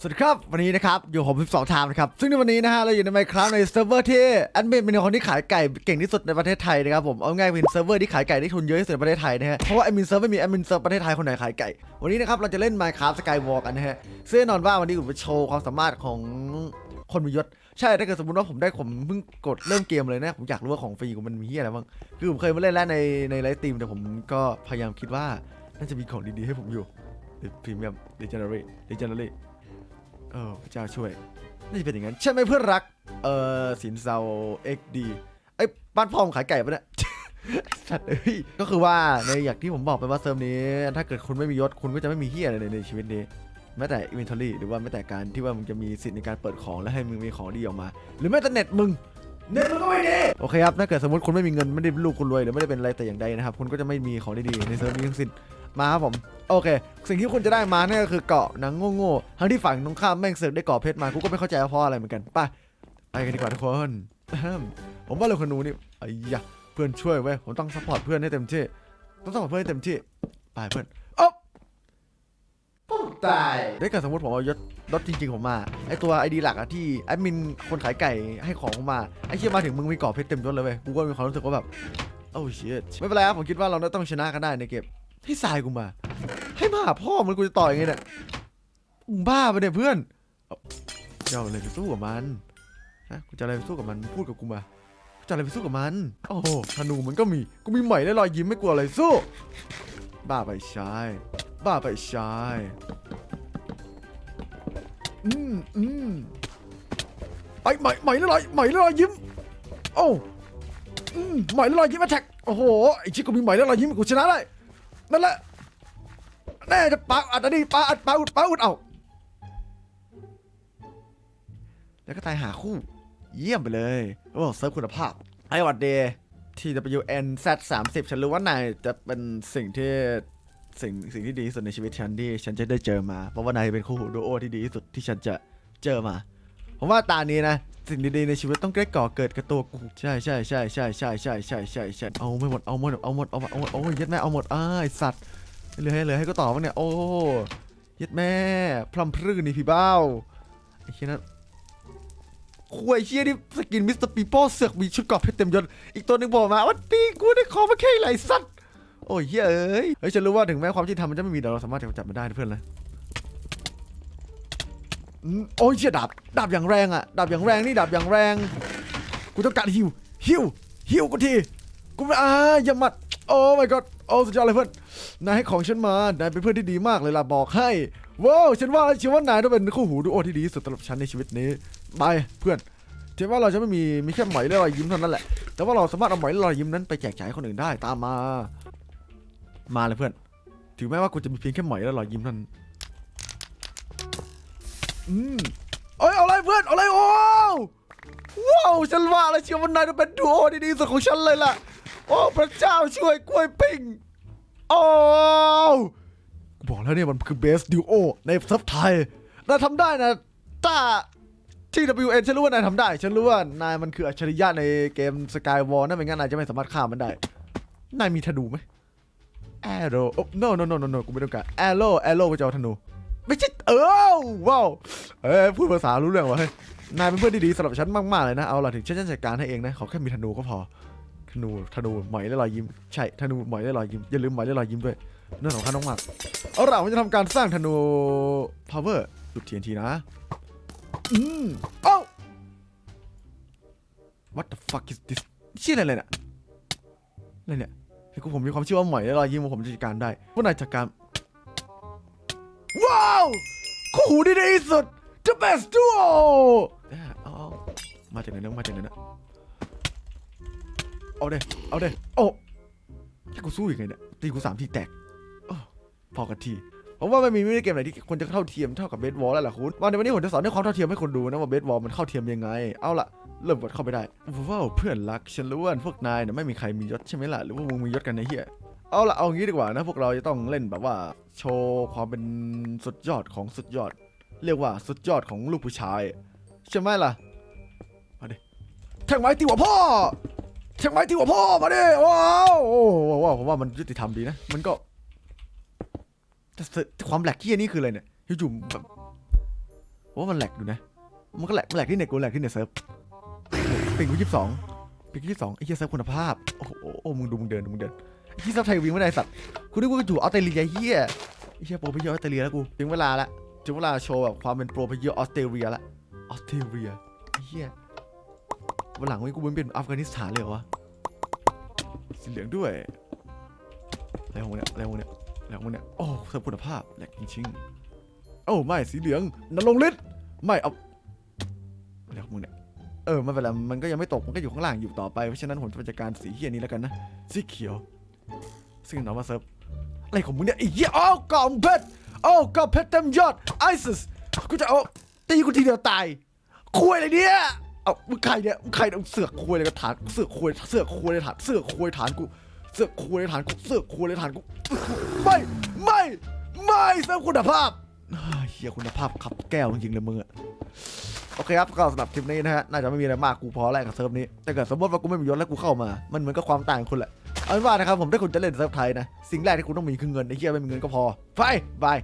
สวัสดีครับ วันนี้นะครับ อยู่ผม12ไทม์นะครับ ซึ่งในวันนี้นะฮะ เราอยู่ในไมครับในเซิร์ฟเวอร์ที่แอดมินเป็นคนที่ขายไก่เก่งที่สุดในประเทศไทยนะครับผม เอาง่ายเป็นเซิร์ฟเวอร์ที่ขายไก่ได้ทุนเยอะที่สุดในประเทศไทยนะฮะ เพราะว่าแอดมินเซิร์ฟไม่มีแอดมินเซิร์ฟประเทศไทยคนไหนขายไก่ วันนี้นะครับเราจะเล่น Minecraft Skywalk กันนะฮะซึ่งแน่นอนว่าวันนี้ผมจะโชว์ความสามารถของคนมียศใช่ถ้าเกิดสมมติว่าผมได้ผมเพิ่งกดเริ่มเกมเลยนะผมอยากรู้ว่าของฟรีกูมันมีอะไรบ้างคือผมเคยมาเล่นแล้วในในไลฟ์สตรีมแต่ผมก็พยายามคิดว่าน่าจะมีของดีๆให้ผมอยู่พรีเมียมดิจิทัลดิจิทัลเออพระเจ้าช่วยน่าจะเป็นอย่างนั้นใช่ไหมเพื่อนรัก เออสินเซาเอ็กดีไอ้ยบ้านพ่อมขายไก่ปะเนี่ยสัตว์เอ้ยก็คือว่าในอย่างที่ผมบอกไปว่าเซิร์ฟนี้ ถ้าเกิดคุณไม่มียศคุณก็จะไม่มีเฮียอะไรในชีวิตนี้แม้แต่อินเวนทอรี่หรือว่าแม้แต่การที่ว่ามึงจะมีสิทธิ์ในการเปิดของและให้มึงมีของดีออกมา หรือแม้แต่เน็ตมึง เน็ตมึงก็ไม่ดีโอเคครับ ถ้าเกิดสมมติคุณไม่มีเงินไม่ได้ลูกคุณรวยหรือไม่ได้เป็นอะไรแต่อย่างใดนะครับ คุณก็จะไม่มีของดีๆในเซิร์ฟนี้ทั้งสิ้น มาครับผมโอเค สิ่งที่คุณจะได้มาเนี่ยก็คือเกาะหนังโง่ๆทั้งที่ฝั่งตรงข้ามแม่งเสือกได้เกาะเพชรมากูก็ไม่เข้าใจว่าเพราะอะไรเหมือนกันไปไปกันดีกว่าทุกคนอะฮึ่มผมว่าเราคนนู้นนี่ไอ้ยะเพื่อนช่วยเว้ยผมต้องซัพพอร์ตเพื่อนให้เต็มที่ต้องซัพพอร์ตเพื่อนให้เต็มที่ไปเพื่อนอ๊อบปุ๊บตายได้เกิดสมมติผมเอายศรถจริง ๆ ผมมาไอตัวไอดีหลักอะที่แอดมินคนขายไก่ให้ของผมมาไอเชี่ยมาถึงมึงมีเกาะเพชรเต็มยศเลยเว้ยกูก็มีความรู้สึกว่าแบบโอ้ชิตไม่เป็นไรครับผมคิดว่าเราต้องชนะกันได้ในเกม ให้ทรายกูมา ให้มาหาพ่อมันกูจะต่อยไงเนี่ยมึงบ้าไปะเนี่ยเพื่อนเอาจะอะไรไปสู้กับมันฮะกูจะอะไรไปสู้กับมันพูดกับกูมากูจะอะไรไปสู้กับมันโอ้โหธนูมันก็มีกูมีใหม่และรอยยิ้มไม่กลัวอะไรสู้ บ้าไปชายบ้าไปชายอืมอืมไอ้ใหม่ใหม่และรอยใหม่และรอยยิ้มโอ้อืมใหม่และรอยยิ้มแท็กโอ้โหไอ้ชิคกูมีใหม่และรอยยิ้มกูชนะได้ นั่นแหละแน่จะปาอัดอันนี้ปาอัดปาอุดปาอุดเอาแล้วก็ตายหาคู่ เยี่ยมไปเลยโอ้เซิร์ฟคุณภาพไอ้วัดเดย์ TWN Z 3 0ฉันรู้ว่านายจะเป็นสิ่งที่สิ่งสิ่งที่ดีที่สุดในชีวิตฉันที่ฉันจะได้เจอมา เพราะว่านายเป็นคู่หูดูโอที่ดีที่สุดที่ฉันจะเจอมา ผมว่าตานี้นะ สิ่งดีๆในชีวิตต้องได้ก่อเกิดกับตัวกูใช่ใช่ใช่ใช่ใช่ใช่ใช่ใช่ใช่เอาไม่หมดเอาหมดเอาหมดเอาหมดเอาหมดโอ้ยยัดแม่เอาหมดอ้ายสัตว์เหลือให้เหลือให้ก็ต่อบ้างเนี่ยโอ้ยัดแม่พลัมพรื่นนี่พี่เบ้าไอ้เชี่ยนั้นคุยเชี่ยนี่สกินมิสเตอร์ปีโป้เสือกมีชุดกราะเพชรเต็มยศอีกตัวหนึ่งบอกมาว่าตีกูได้ขอมาแค่ไหลสัตว์โอ้ยเฮ้ยเอ้ยเฮ้ยฉันรู้ว่าถึงแม้ความที่ทำมันจะไม่มีแต่เราสามารถจะจับมันได้เพื่อนนะ อืมโอ้ยเชี่ยดาบดาบอย่างแรงอะดาบอย่างแรงนี่ดาบอย่างแรง กูต้องการฮิวฮิวฮิวกูทีกูไม่อ่าอย่ามัดโอ้ my god โอ้สุดยอดเลยเพื่อนนายให้ของฉันมานายเป็นเพื่อนที่ดีมากเลยล่ะบอกให้ว้าวฉันว่าฉันว่านายต้องเป็นคู่หูดูโอที่ดีที่สุดสำหรับฉันในชีวิตนี้ไปเพื่อนถึงว่าเราจะไม่มีมีแค่ไหมและรอยยิ้มเท่านั้นแหละ แต่ว่าเราสามารถเอาไหมและรอยยิ้มนั้นไปแจกจ่ายให้คนอื่นได้ตามมา มาเลยเพื่อน ถึงแม้ว่ากูจะมีเพียงแค่ไหมและรอยยิ้มเท่านั้น อืมเอ้ยเอาอะไรเพื่อนเอาอะไรโอ้ว้าวฉันว่าแล้วเชียวว่านายต้องเป็นดูโอที่ดีที่สุดของฉันเลยล่ะ โอ้พระเจ้าช่วยกล้วยปิ้งโอ้กูบอกแล้วเนี่ยมันคือเบสดิโอในซับไทยนายทำได้นะต้าที่ WN ฉันรู้ว่านายทำได้ ฉันรู้ว่านายมันคืออัจฉริยะในเกม Skyward นั่นไม่งั้นนายจะไม่สามารถฆ่ามันได้ นายมีธนูไหม Arrow โอ้ no no no no no กูไม่ต้องการ Arrow Arrow กูจะเอาธนู ไม่ใช่เออว้าวเอ้ยพูดภาษารู้เรื่องวะเฮ้ยนายเป็นเพื่อนที่ดีสำหรับฉันมากๆเลยนะเอาล่ะถึงฉันจะจัดการให้เองนะขอแค่มีธนูก็พอธนูธนูหมอยและรอยยิ้มใช่ธนูหมอยและรอยยิ้มอย่าลืมหมอยและรอยยิ้มด้วยเรื่องสำคัญมากๆเอาล่ะผมจะทำการสร้างธนู power จุด TNT นะอืมเอ้า what the fuck is this ชื่ออะไรเลยเนี่ยอะไรเนี่ยคือผมมีความเชื่อว่าหมอยและรอยยิ้มผมจะจัดการได้พวกนายจัดการ ว้าวคู่หูที่ดีที่สุด the best duo อะเอาเอามาจากไหนนะมาจากไหนนะเอาเด้เอาเด้โอ้แค่กูสู้ยังไงเนี่ยตีกูสามทีแตกอ้อพอกันทีผมว่าไม่มีมินิเกมไหนที่ควรจะเท่าเทียมเท่ากับเบสบอลแล้วล่ะคุณวันในวันนี้ผมจะสอนเรื่องความเท่าเทียมให้คนดูนะว่าเบสบอลมันเข้าเทียมยังไง เอาล่ะ เริ่มกดเข้าไปได้ว้าวเพื่อนรักฉันรู้ว่าพวกนายเนี่ยไม่มีใครมียศใช่ไหมล่ะหรือว่ามึงมียศกันในเฮีย เอาละเอางี้ดีกว่านะพวกเราจะต้องเล่นแบบว่า โชว์ความเป็นสุดยอดของสุดยอด เรียกว่าสุดยอดของลูกผู้ชาย ใช่ไหมล่ะมาดิแทงไม้ตีหัวพ่อแทงไม้ตีหัวพ่อมาดิว้าวโอ้ว้าวผมว่ามันยุติธรรมดีนะ มันก็แต่ความแหลกเกี้ยนี่คืออะไรเนี่ยอยู่ๆแบบว่ามันแหลกอยู่นะ มันก็แหลกมันแหลกที่เน็ตกูแหลกที่เน็ตเซิร์ฟปิงกูยี่สิบสองปิงกูยี่สิบสองไอ้เหี้ยเซิร์ฟคุณภาพโอ้โหมึงดูมึงเดินดูมึงเดิน ไอ้เหี้ยเซิร์ฟไทยวิ่งไม่ได้สัตว์กูนึกว่ากูอยู่ออสเตรเลียเหี้ยไอเหี้ยโปรเพเยอร์ออสเตรเลียแล้วกูถึงเวลาละถึงเวลาโชว์แบบความเป็นโปรเพเยอร์ออสเตรเลียละออสเตรเลียเหี้ยวันหลังวันนี้กูเป็นอัฟกานิสถานเลยเหรอวะสีเหลืองด้วยอะไรของมึงเนี่ยอะไรของมึงเนี่ยอะไรของมึงเนี่ยโอ้เซิร์ฟคุณภาพแหลกจริงๆโอ้ไม่สีเหลืองนรงฤทธิ์ไม่เอาอะไรของมึงเนี่ยเออไม่เป็นไรมันก็ยังไม่ตกมันก็อยู่ข้างล่างอยู่ต่อไปเพราะฉะนั้นผมจะจัดการสีเขียนี้แล้วกันนะสีเขียว ซึ่งน้องมาเซิร์ฟอะไรของมึงเนี่ยไอ้เหี้ยโอ้กล่องเพชรโอ้กล่องเพชรเต็มยอดไอซิสกูจะเอาตีกูทีเดียวตายคุยอะไรเนี่ยเอามึงใครเนี่ยมึงใครเนี่ยมึงเสือกคุยอะไรกับฐานเสือกคุยเสือกคุยในฐานเสือกคุยฐานกูเสือกคุยในฐานกูเสือกคุยในฐานกูไม่ไม่ไม่เสริมคุณภาพเฮียคุณภาพขับแก้วจริงๆเลยมึงอะโอเคครับก็สำหรับคลิปนี้นะฮะน่าจะไม่มีอะไรมากกูพอแล้วกับเซิร์ฟนี้แต่เกิดสมมติว่ากูไม่มียศแล้วกูเข้ามา มันเหมือนกับความต่างของคุณแหละ เอาเป็นว่านะครับผมถ้าคุณจะเล่นเซิร์ฟไทยนะสิ่งแรกที่คุณต้องมีคือเงินไอ้เหี้ยไม่มีเงินก็พอไปบาย